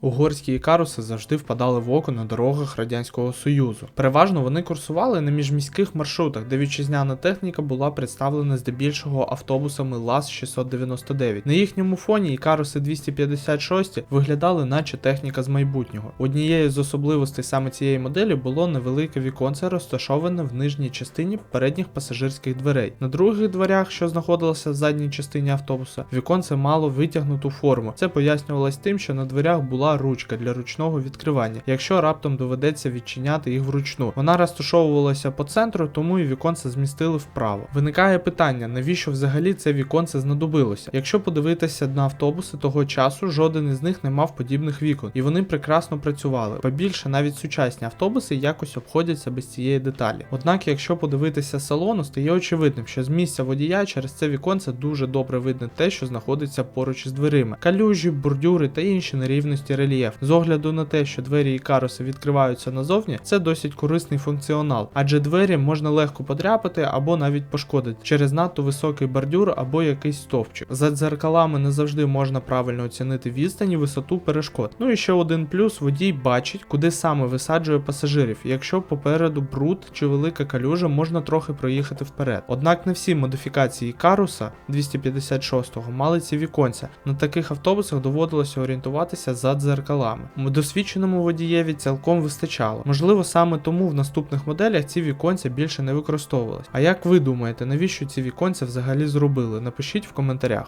Угорські ікаруси завжди впадали в око на дорогах Радянського Союзу. Переважно вони курсували на міжміських маршрутах, де вітчизняна техніка була представлена здебільшого автобусами ЛАЗ-699. На їхньому фоні ікаруси 256 виглядали наче техніка з майбутнього. Однією з особливостей саме цієї моделі було невелике віконце, розташоване в нижній частині передніх пасажирських дверей. На других дверях, що знаходилося в задній частині автобуса, віконце мало витягнуту форму. Це пояснювалось тим, що на дверях була ручка для ручного відкривання, якщо раптом доведеться відчиняти їх вручну. Вона розташовувалася по центру, тому і віконце змістили вправо. Виникає питання, навіщо взагалі це віконце знадобилося? Якщо подивитися на автобуси того часу, жоден із них не мав подібних вікон, і вони прекрасно працювали. Побільше навіть сучасні автобуси якось обходяться без цієї деталі. Однак, якщо подивитися салону, стає очевидним, що з місця водія через це віконце дуже добре видно те, що знаходиться поруч із дверима. Калюжі, бордюри та інші нерівності рельєф. З огляду на те, що двері і каруси відкриваються назовні, це досить корисний функціонал, адже двері можна легко подряпати або навіть пошкодити через надто високий бордюр або якийсь стовпчик. За дзеркалами не завжди можна правильно оцінити відстань і висоту перешкод. Ну і ще один плюс: водій бачить, куди саме висаджує пасажирів. Якщо попереду бруд чи велика калюжа, можна трохи проїхати вперед. Однак не всі модифікації каруса 256-го мали ці віконця. На таких автобусах доводилося орієнтуватися за дзеркалами. Досвідченому водієві цілком вистачало. Можливо, саме тому в наступних моделях ці віконця більше не використовувалися. А як ви думаєте, навіщо ці віконця взагалі зробили? Напишіть в коментарях.